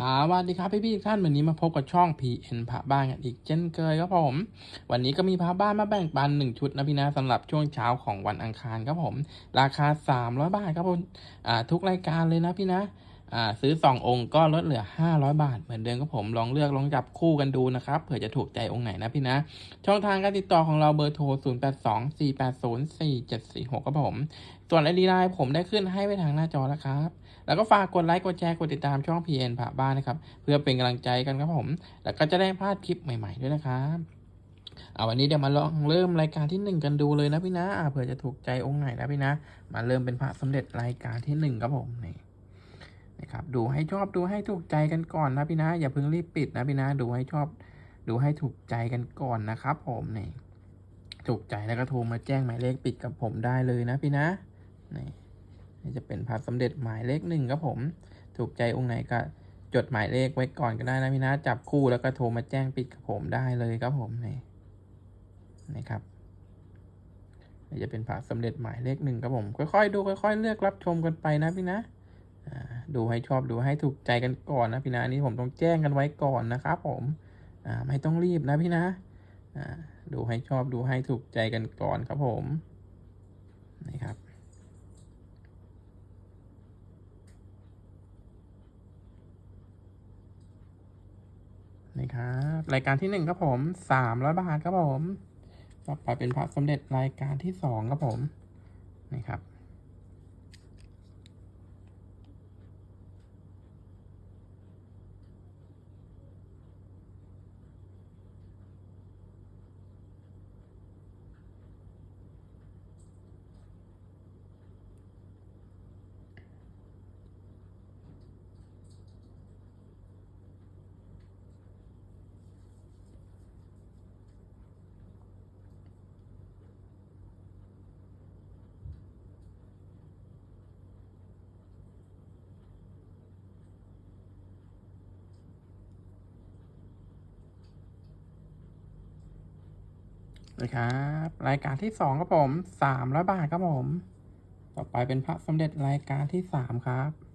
สวัสดีครับพี่พี่ทุกท่านวันนี้มาพบกับช่อง PN พระบ้านกันอีกเช่นเคยครับผม วันนี้ก็มีพระบ้านมาแบ่งปันหนึ่งชุดนะพี่นะสำหรับช่วงเช้าของวันอังคารครับผม ราคา 300 บาทครับผมทุกรายการเลยนะพี่นะซื้อ 2 องค์ก็ลดเหลือ 500 บาท เหมือนเดิมครับผมลองเลือกลองจับคู่กันดูนะครับเผื่อจะถูกใจองค์ไหนนะพี่นะ ช่องทางการติดต่อของเราเบอร์โทร 0 8 2 4 8 0 4 7 4 6ครับผม ส่วนไอดีไลน์ผมได้ขึ้นให้ไว้ทางหน้าจอแล้วครับ แล้วก็ฝากกดไลค์กดแชร์กดติดตามช่อง PN ผ่าบ้านนะครับ เพื่อเป็นกำลังใจกันครับผม แล้วก็จะได้พลาดคลิปใหม่ๆด้วยนะครับเอาวันนี้เดี๋ยวมาลองเริ่มรายการที่หนึ่งกันดูเลยนะพี่นะอ่าเผื่อจะถูกใจองค์ไหนนะพี่นะ มาเริ่มเป็นพระสมเด็จรายการที่หนึ่งครับผมนี่นะครับดูให้ชอบดูให้ถูกใจกันก่อนนะพี่นะ อย่าเพิ่งรีบปิดนะพี่นะ ดูให้ชอบ ดูให้ถูกใจกันก่อนนะครับ ผมนี่ถูกใจแล้วก็โทรมาแจ้งหมายเลขปิดกับผมได้เลยนะพี่นะนี่ นี่จะเป็นพระสมเด็จหมายเลขหนึ่งครับผม ถูกใจองค์ไหนก็จดหมายเลขไว้ก่อนก็ได้นะพี่นะจับคู่แล้วก็โทรมาแจ้งปิดกับผมได้เลยครับผมนี่นี่ครับนี่จะเป็นพระสมเด็จหมายเลขหนึ่งครับผม ค่อยๆดูค่อยๆ เลือกรับชมกันไปนะพี่นะดูให้ชอบดูให้ถูกใจกันก่อนนะพี่นะอันนี้ผมต้องแจ้งกันไว้ก่อนนะครับผมไม่ต้องรีบนะพี่นะดูให้ชอบดูให้ถูกใจกันก่อนครับผมนี่ครับ นี่ ครับ รายการที่หนึ่งครับผมสามร้อยบาทครับผมต่อไปเป็นพระสมเด็จรายการที่สองครับผม นี่ครับ นะครับ รายการที่สองครับผมสามร้อยบาทครับผม ต่อไปเป็นพระสมเด็จรายการที่สามครับ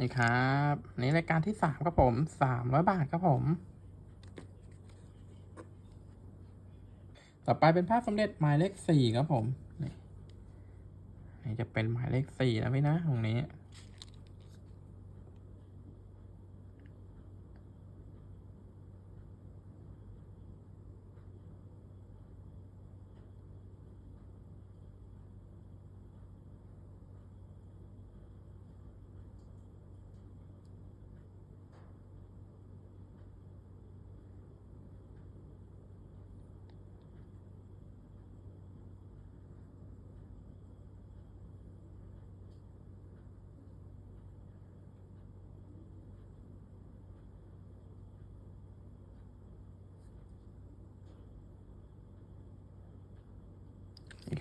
นี่ครับนี่รายการที่สามครับผมสามร้อยบาทครับผม ต่อไปเป็นภาพสำเร็จหมายเลขสี่ครับผมนี่นี่จะเป็นหมายเลขสี่นะพี่นะตรงนี้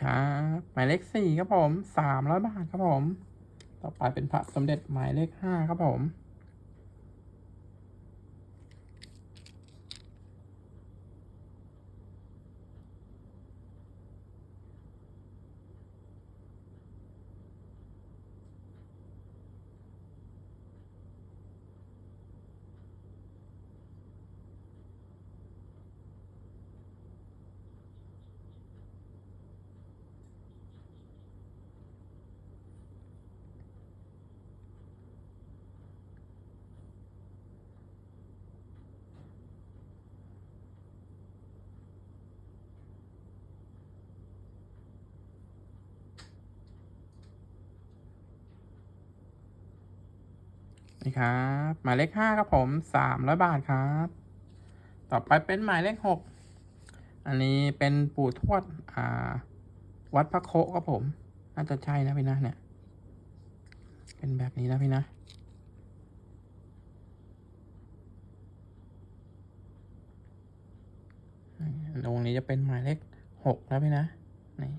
ครับหมายเลขสี่ครับผมสามร้อยบาทครับผม ต่อไปเป็นพระสมเด็จหมายเลขห้าครับผม นี่ครับหมายเลขห้าครับผมสามร้อยบาทครับ ต่อไปเป็นหมายเลขหกอันนี้เป็นปู่ทวดอ่า วัดพระโคครับผม น่าจะใช่นะพี่นะเนี่ย เป็นแบบนี้นะพี่นะตรงนี้จะเป็นหมายเลขหกนะพี่นะนี่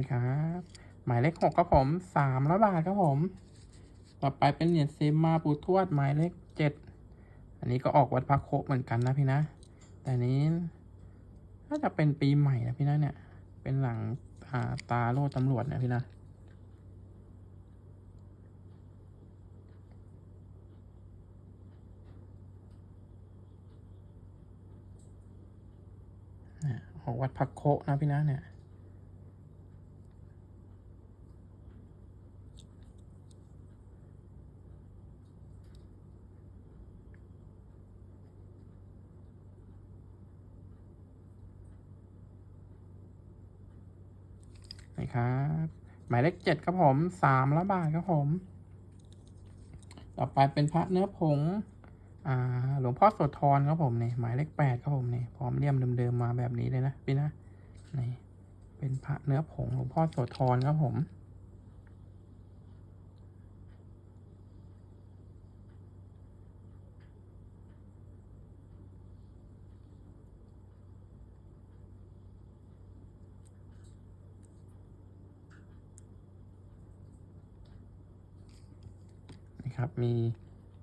นะครับ หมายเลขหกครับผมสามร้อยบาทครับผม ต่อไปเป็นเหรียญเซมมาปูทวดหมายเลขเจ็ดอันนี้ก็ออกวัดพระโคเหมือนกันนะพี่นะ แต่นี้น่าจะเป็นปีใหม่นะพี่นะเนี่ย เป็นหลังาตาโล่ตำรวจนะพี่นะออกวัดพระโคนะพี่นะเนี่ย นะครับ หมายเลขเจ็ดครับผมสามร้อยบาทครับผม ต่อไปเป็นพระเนื้อผงหลวงพ่อโสธรครับผมนี่หมายเลขแปดครับผมนี่พร้อมเลี่ยมเดิมๆมาแบบนี้เลยนะพี่นะนี่เป็นพระเนื้อผงหลวงพ่อโสธรครับผม นะครับ มี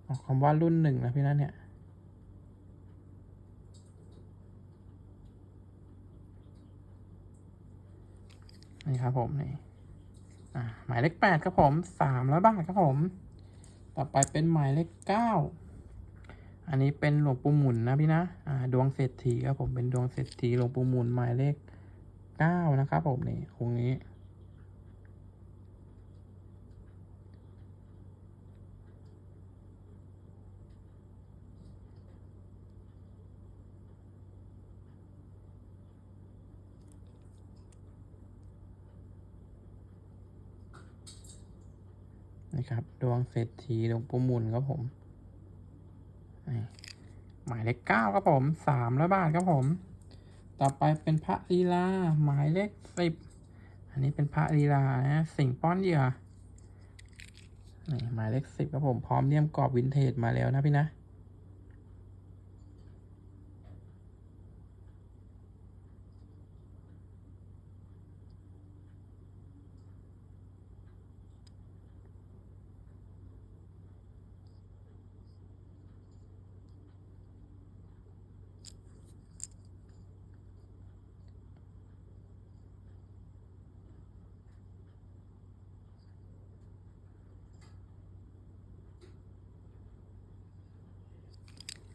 ออกคำว่ารุ่นหนึ่งนะพี่นะเนี่ยนี่ครับผมนี่หมายเลขแปดครับผมสามร้อยบาทครับผม ต่อไปเป็นหมายเลขเก้าอันนี้เป็นหลวงปู่หมุนนะพี่นะอ่าดวงเศรษฐีครับผมเป็นดวงเศรษฐีหลวงปู่หมุนหมายเลขเก้านะครับผมนี่องนี้ ครับ ดวงเศรษฐีดวงปูมุนครับผม หมายเลขเก้าครับผมสามร้อยบาทครับผม ต่อไปเป็นพระลีลา หมายเลขสิบอันนี้เป็นพระลีลานะสิ่งป้อนเหยื่อหมายเลขสิบครับผม พร้อมเลี่ยมกรอบวินเทจมาแล้วนะพี่นะ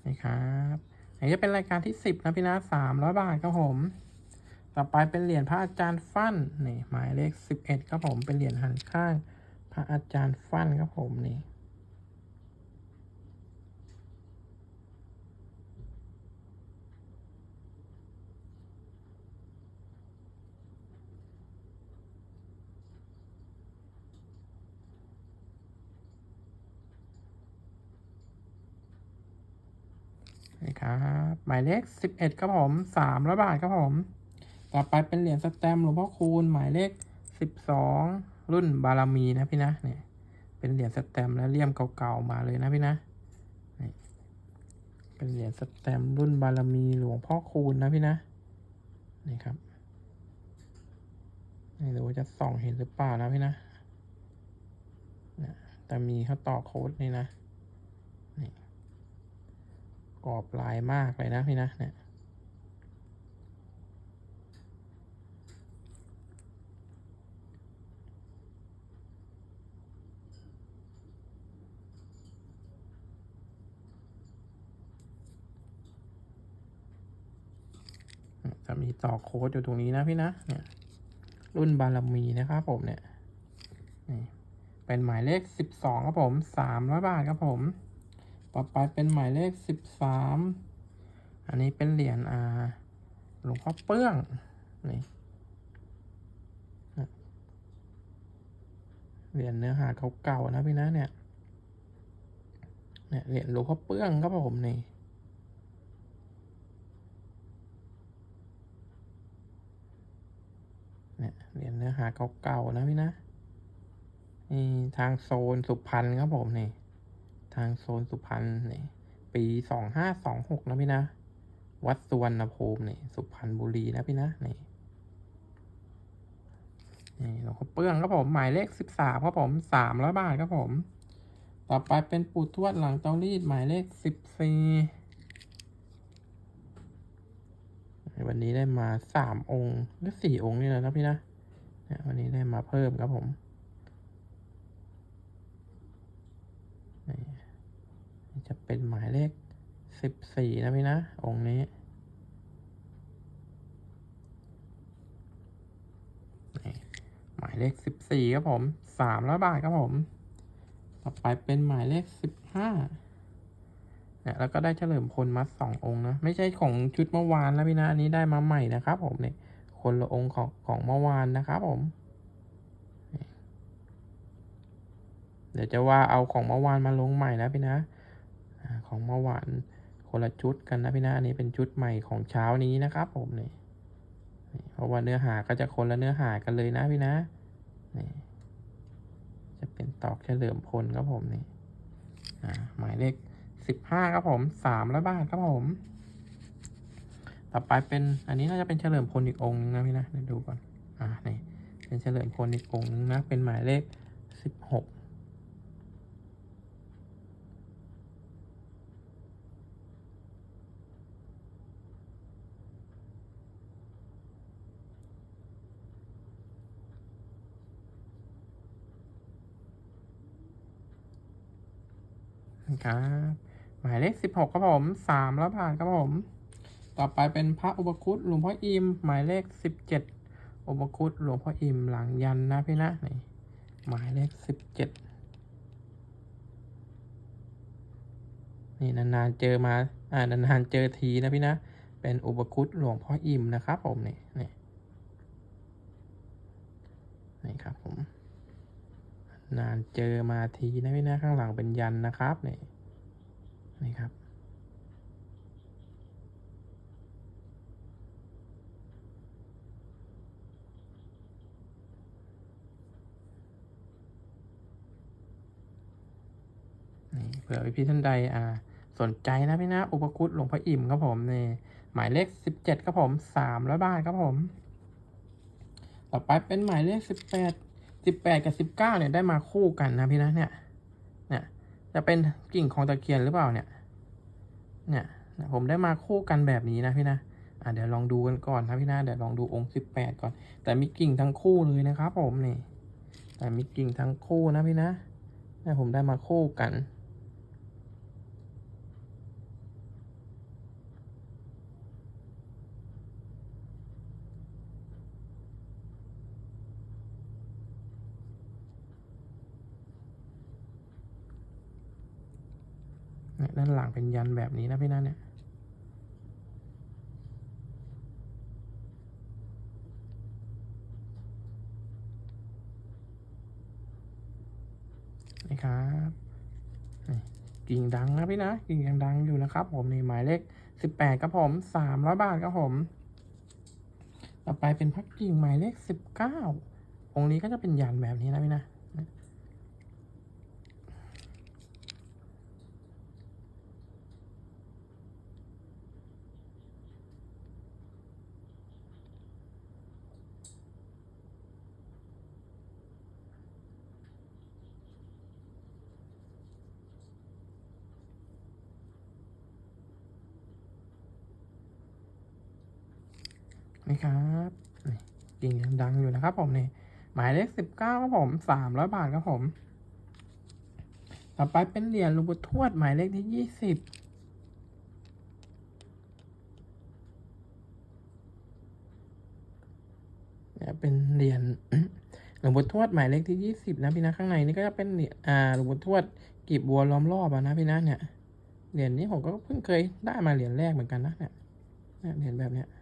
นี่ ครับอันนี้จะเป็นรายการที่สิบนะพี่นะสามร้อยบาทครับผม ต่อไปเป็นเหรียญพระอาจารย์ฟั่นนี่หมายเลขสิบเอ็ดครับผมเป็นเหรียญหันข้าง พระอาจารย์ฟั่นครับผมนี่ นี่ครับหมายเลขสิบเอ็ดครับผมสามร้อยบาทครับผม ต่อไปเป็นเหรียญสแตมหลวงพ่อคูณหมายเลขสิบสองรุ่นบารมีนะพี่นะเนี่ยเป็นเหรียญสแตมและเลี่ยมเก่าๆมาเลยนะพี่นะนี่เป็นเหรียญสแตมรุ่นบารมีหลวงพ่อคูณนะพี่นะนี่ครับไม่รู้ว่าจะส่องเห็นหรือเปล่านะพี่นะแต่มีเขาต่อโค้ดนี่นะ กรอบลายมากเลยนะพี่นะเนี่ยจะมีต่อโค้ดอยู่ตรงนี้นะพี่นะเนี่ยรุ่นบารมีนะครับผมเนี่ยเป็นหมายเลขสิบสองครับผมสามร้อยบาทครับผม ต่อไปเป็นหมายเลขสิบสามอันนี้เป็นเหรียญอ่าหลวงพ่อเปื้องนี่เหรียญเนื้อหาเก่าๆนะพี่นะเนี่ยเนี่ยเหรียญหลวงพ่อเปื้องครับผมนี่เนี่ยเหรียญเนื้อหาเก่าๆนะพี่นะนี่ทางโซนสุพรรณครับผมนี่ ทางโซนสุพรรณนี่ปีสองห้าสองหกนะพี่นะ วัดสุวรรณภูมินี่สุพรรณบุรีนะพี่นะนี่นี่หลวงพ่อเปื้องครับผมหมายเลขสิบสามครับผมสามร้อยบาทครับผม ต่อไปเป็นปู่ทวดหลังเตารีดหมายเลขสิบสี่วันนี้ได้มาสามองค์หรือสี่องค์นี่แหละนะพี่นะวันนี้ได้มาเพิ่มครับผมนี่นี่ จะเป็นหมายเลขสิบสี่นะพี่นะ องค์นี้หมายเลขสิบสี่ครับผมสามร้อยบาทครับผม ต่อไปเป็นหมายเลขสิบห้าเนี่ยแล้วก็ได้เฉลิมพลมาสององค์นะ ไม่ใช่ของชุดเมื่อวานนะพี่นะ อันนี้ได้มาใหม่นะครับผมเนี่ยคนละองค์ของของเมื่อวานนะครับผม เดี๋ยวจะว่าเอาของเมื่อวานมาลงใหม่นะพี่นะ ของเมื่อวานคนละชุดกันนะพี่นะอันนี้เป็นชุดใหม่ของเช้านี้นะครับผมนี่เพราะว่าเนื้อหาก็จะคนละเนื้อหากันเลยนะพี่นะนี่จะเป็นตอกเฉลิมพลครับผมนี่หมายเลขสิบห้าครับผมสามร้อยบาทครับผม ต่อไปเป็นอันนี้น่าจะเป็นเฉลิมพลอีกองนึงนะพี่นะเดี๋ยวดูก่อนอ่านี่เป็นเฉลิมพลอีกองนึงนะเป็นหมายเลขสิบหก ครับหมายเลขสิบหกครับผมสามร้อยบาทครับผม ต่อไปเป็นพระอุปคุตหลวงพ่ออิม หมายเลขสิบเจ็ดอุปคุตหลวงพ่ออิมหลังยันนะพี่นะนี่หมายเลขสิบเจ็ดนี่นานๆเจอมาอ่านานๆเจอทีนะพี่นะเป็นอุปคุตหลวงพ่ออิมนะครับผมนี่นี่นี่ครับผม นานเจอมาทีนะพี่นะข้างหลังเป็นยันนะครับนี่นี่ครับ นี่เผื่อพี่ท่านใดอ่าสนใจนะพี่นะ อุปคุตหลวงพ่ออิ่มครับผมนี่หมายเลขสิบเจ็ดครับผมสามร้อยบาทครับผม ต่อไปเป็นหมายเลขสิบแปด สิบแปดกับสิบเก้าเนี่ยได้มาคู่กันนะพี่นะเนี่ยเนี่ยจะเป็นกิ่งของตะเคียนหรือเปล่าเนี่ยเนี่ยผมได้มาคู่กันแบบนี้นะพี่นะอ่าเดี๋ยวลองดูกันก่อนนะพี่นะเดี๋ยวลองดูองค์สิบแปดก่อน แต่มีกิ่งทั้งคู่เลยนะครับผมนี่แต่มีกิ่งทั้งคู่นะพี่นะเนี่ยผมได้มาคู่กัน เนี่ยด้านหลังเป็นยันแบบนี้นะพี่นะเนี่ยนี่ครับกิ่งดังนะพี่นะ กิ่งยังดังอยู่นะครับ ผมนี่หมายเลขสิบแปดครับผมสามร้อยบาทครับผม ต่อไปเป็นพักกิ่งหมายเลขสิบเก้าองค์นี้ก็จะเป็นยันแบบนี้นะพี่นะ นี่ครับกิ่งยังดังอยู่นะครับผมนี่หมายเลขสิบเก้าครับผมสามร้อยบาทครับผม ต่อไปเป็นเหรียญหลวงปู่ทวดหมายเลขที่ยี่สิบเนี่ยเป็นเหรียญหลวงปู่ทวดหมายเลขที่ยี่สิบนะพี่นะข้างในนี่ก็จะเป็นเหรียญอ่าหลวงปู่ทวดกีบบัวล้อมรอบอะนะพี่นะเนี่ยเหรียญนี้ผมก็เพิ่งเคยได้มาเหรียญแรกเหมือนกันนะเนี่ยเหรียญแบบเนี้ยเนี่ย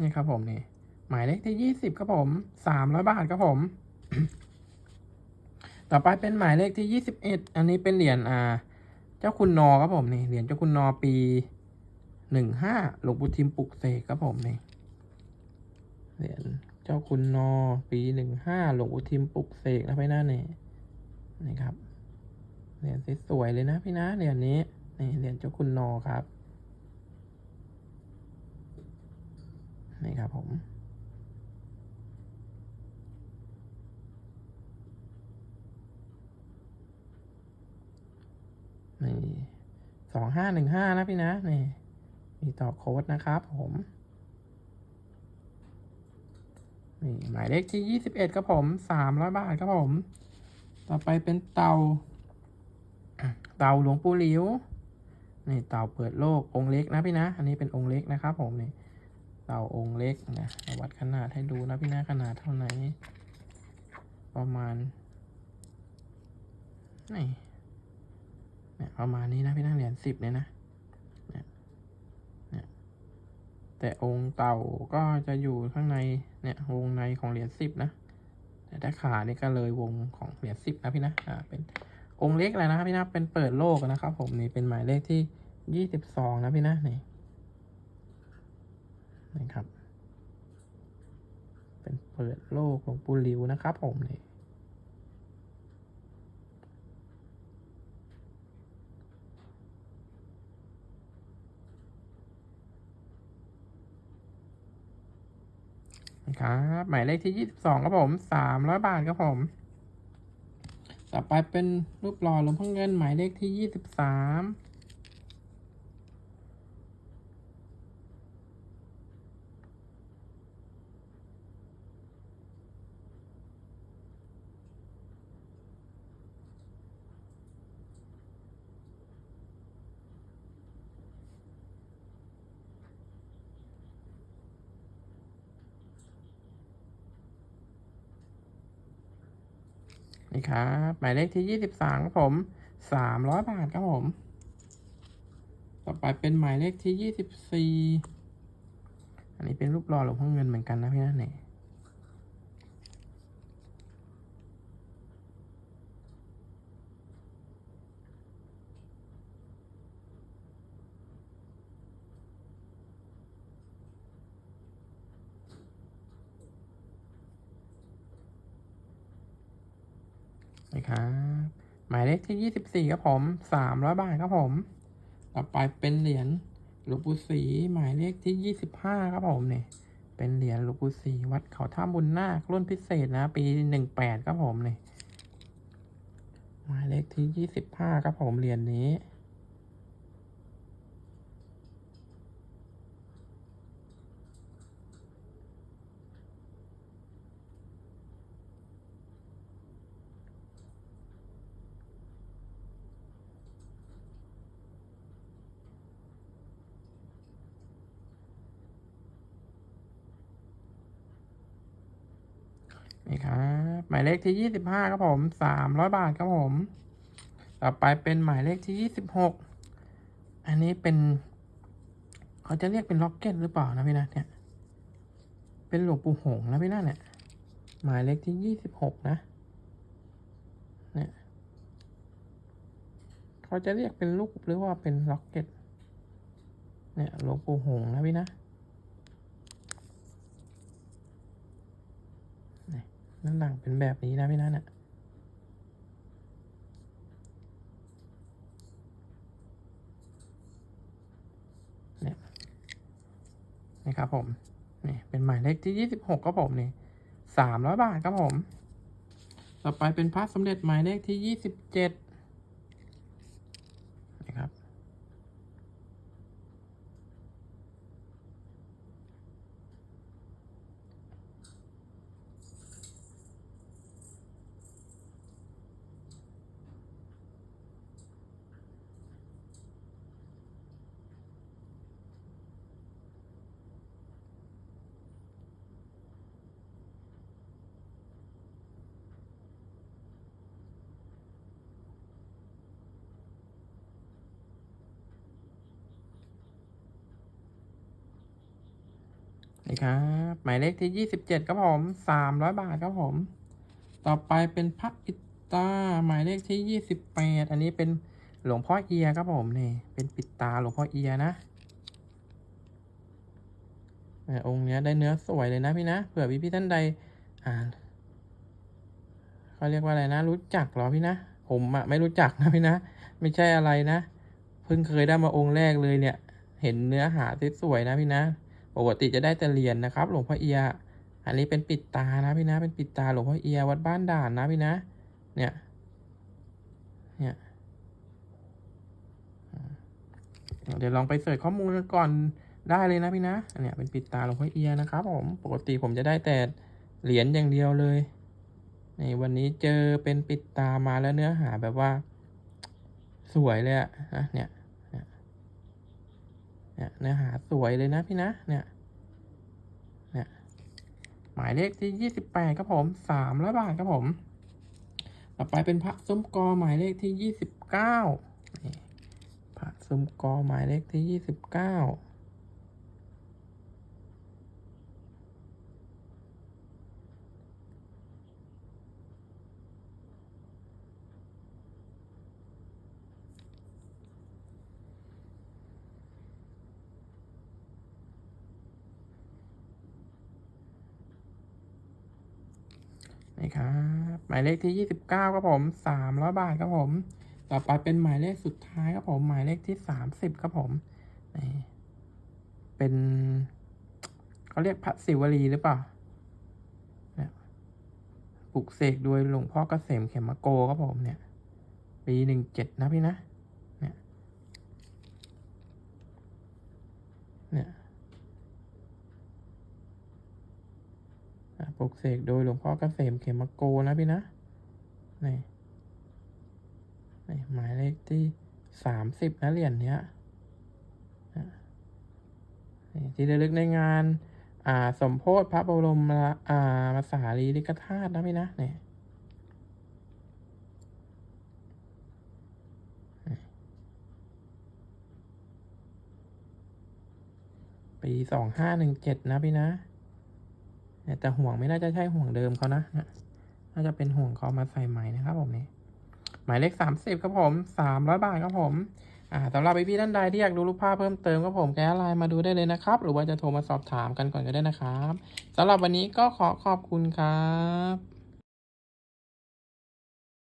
นี่ครับผมนี่ หมายเลขที่ยี่สิบครับผมสามร้อยบาทครับผม ต่อไปเป็นหมายเลขที่ยี่สิบเอ็ดอันนี้เป็นเหรียญอ่า เจ้าคุณนอครับผมนี่เหรียญเจ้าคุณนอปีหนึ่งห้าหลวงปู่ทิมปลุกเสกครับผมนี่เหรียญเจ้าคุณนอ ปีหนึ่งห้าหลวงปู่ทิมปลุกเสกนะพี่นะนี่นี่ครับเหรียญสวยๆเลยนะพี่นะเหรียญนี้นี่เหรียญเจ้าคุณนอครับ นี่ครับผมนี่สองห้าหนึ่งห้านะพี่นะ นี่ มีต่อโค้ดนะครับผมนี่หมายเลขที่ยี่สิบเอ็ดครับผมสามร้อยบาทครับผม ต่อไปเป็นเตา เตาหลวงปู่หลิว นี่เตาเปิดโลกองค์เล็กนะพี่นะ อันนี้เป็นองค์เล็กนะครับผมนี่ ตาองค์เล็กนะวัดขนาดให้ดูนะพี่นะขนาดเท่าไหร่ประมาณนี่เนี่ยประมาณนี้นะพี่นะเหรียญสิบเนี่ยนะเนี่ยแต่องค์เต่าก็จะอยู่ข้างในเนี่ยวงในของเหรียญสิบนะแต่ถ้าขานี่ก็เลยวงของเหรียญสิบนะพี่นะอ่าเป็นองค์เล็กเลยนะครับพี่นะเป็นเปิดโลกนะครับ ผมนี่เป็นหมายเลขที่ยี่สิบสองนะพี่นะนี่ นี่ครับ เป็นเปิดโลกของปูริวนะครับผมนี่ครับหมายเลขที่ยี่สิบสองครับผมสามร้อยบาทครับผม ต่อไปเป็นรูปหล่อหลวงพ่อเงินหมายเลขที่ยี่สิบสาม นี่ครับหมายเลขที่ยี่สิบสามครับผมสามร้อยบาทครับผม ต่อไปเป็นหมายเลขที่ยี่สิบสี่อันนี้เป็นรูปหล่อหลวงพ่อเงินเหมือนกันนะพี่นะเนี่ย นะครับหมายเลขที่ยี่สิบสี่ครับผมสามร้อยบาทครับผม ต่อไปเป็นเหรียญหลวงปู่ศรีหมายเลขที่ยี่สิบห้าครับผมเนี่ยเป็นเหรียญหลวงปู่ศรีวัดเขาท่าบุญนาครุ่นพิเศษนะ ปีหนึ่งแปดครับผมเนี่ยหมายเลขที่ยี่สิบห้าครับผมเหรียญนี้นี่ นี่ครับหมายเลขที่ยี่สิบห้าครับผมสามร้อยบาทครับผม ต่อไปเป็นหมายเลขที่ยี่สิบหกอันนี้เป็น เขาจะเรียกเป็นล็อกเก็ตหรือเปล่านะพี่นะเนี่ย เป็นหลวงปู่หงนะพี่นะเนี่ย หมายเลขที่ยี่สิบหกนะเนี่ยเขาจะเรียกเป็นลูกหรือว่าเป็นล็อกเก็ต เนี่ยหลวงปู่หงนะพี่นะ ด้านหลังเป็นแบบนี้นะพี่นั่นอะเนี่ยนี่ครับผมนี่เป็นหมายเลขที่ยี่สิบหกครับผมนี่สามร้อยบาทครับผม ต่อไปเป็นพระสมเด็จหมายเลขที่ยี่สิบเจ็ด นี่ครับ หมายเลขที่ยี่สิบเจ็ดครับผมสามร้อยบาทครับผม ต่อไปเป็นพระปิตา หมายเลขที่ยี่สิบแปดอันนี้เป็นหลวงพ่อเอียครับผมนี่เป็นปิดตาหลวงพ่อเอียนะองค์เนี้ยได้เนื้อสวยเลยนะพี่นะเผื่อพี่พี่ท่านใดอ่านเขาเรียกว่าอะไรนะ รู้จักหรอพี่นะ ผมอะไม่รู้จักนะพี่นะ ไม่ใช่อะไรนะ เพิ่งเคยได้มาองค์แรกเลยเนี่ย เห็นเนื้อหาสวยๆนะพี่นะ ปกติจะได้แต่เหรียญนะครับ หลวงพ่อเอีย อันนี้เป็นปิดตานะพี่นะ เป็นปิดตาหลวงพ่อเอียวัดบ้านด่านนะพี่นะ เนี่ย เนี่ยเดี๋ยวลองไปเสิร์ชข้อมูลกันก่อนได้เลยนะพี่นะ อันเนี้ยเป็นปิดตาหลวงพ่อเอียนะครับผม ปกติผมจะได้แต่เหรียญอย่างเดียวเลยในวันนี้เจอเป็นปิดตามาแล้วเนื้อหาแบบว่า สวยเลยอะนะเนี่ย เนี่ยเนื้อหาสวยเลยนะพี่นะเนี่ยเนี่ยหมายเลขที่ยี่สิบแปดครับผมสามร้อยบาทครับผม ต่อไปเป็นพระซุ้มกอหมายเลขที่ยี่สิบเก้าพระซุ้มกอหมายเลขที่ยี่สิบเก้า นี่ครับหมายเลขที่ยี่สิบเก้าครับผมสามร้อยบาทครับผม ต่อไปเป็นหมายเลขสุดท้ายครับผม หมายเลขที่สามสิบครับผมนี่เป็นเขาเรียกพระศิวลีหรือเปล่าเนี่ยปลุกเสกโดยหลวงพ่อเกษมเขมโกครับผมเนี่ย ปีหนึ่งเจ็ดนะพี่นะ เนี่ย เนี่ยอะ ปลุกเสกโดยหลวงพ่อเกษมเขมโกนะพี่นะ นี่นี่หมายเลขที่สามสิบนะเหรียญเนี้ยนี่ที่ระลึกในงาน อ่า สมโพธิพระบรมอ่ามาสารีริกธาตุนะพี่นะนี่ปีสองห้าหนึ่งเจ็ดนะพี่นะ แต่ห่วงไม่น่าจะใช่ห่วงเดิมเขานะน่าจะเป็นห่วงเขามาใส่ใหม่นะครับผมนี่หมายเลขสามสิบครับผมสามร้อยบาทครับผมอ่าสำหรับพี่ๆท่านใดที่อยากดูรูปภาพเพิ่มเติมครับผมแกไลน์มาดูได้เลยนะครับ หรือว่าจะโทรมาสอบถามกันก่อนก็ได้นะครับสำหรับวันนี้ก็ขอขอบคุณครับ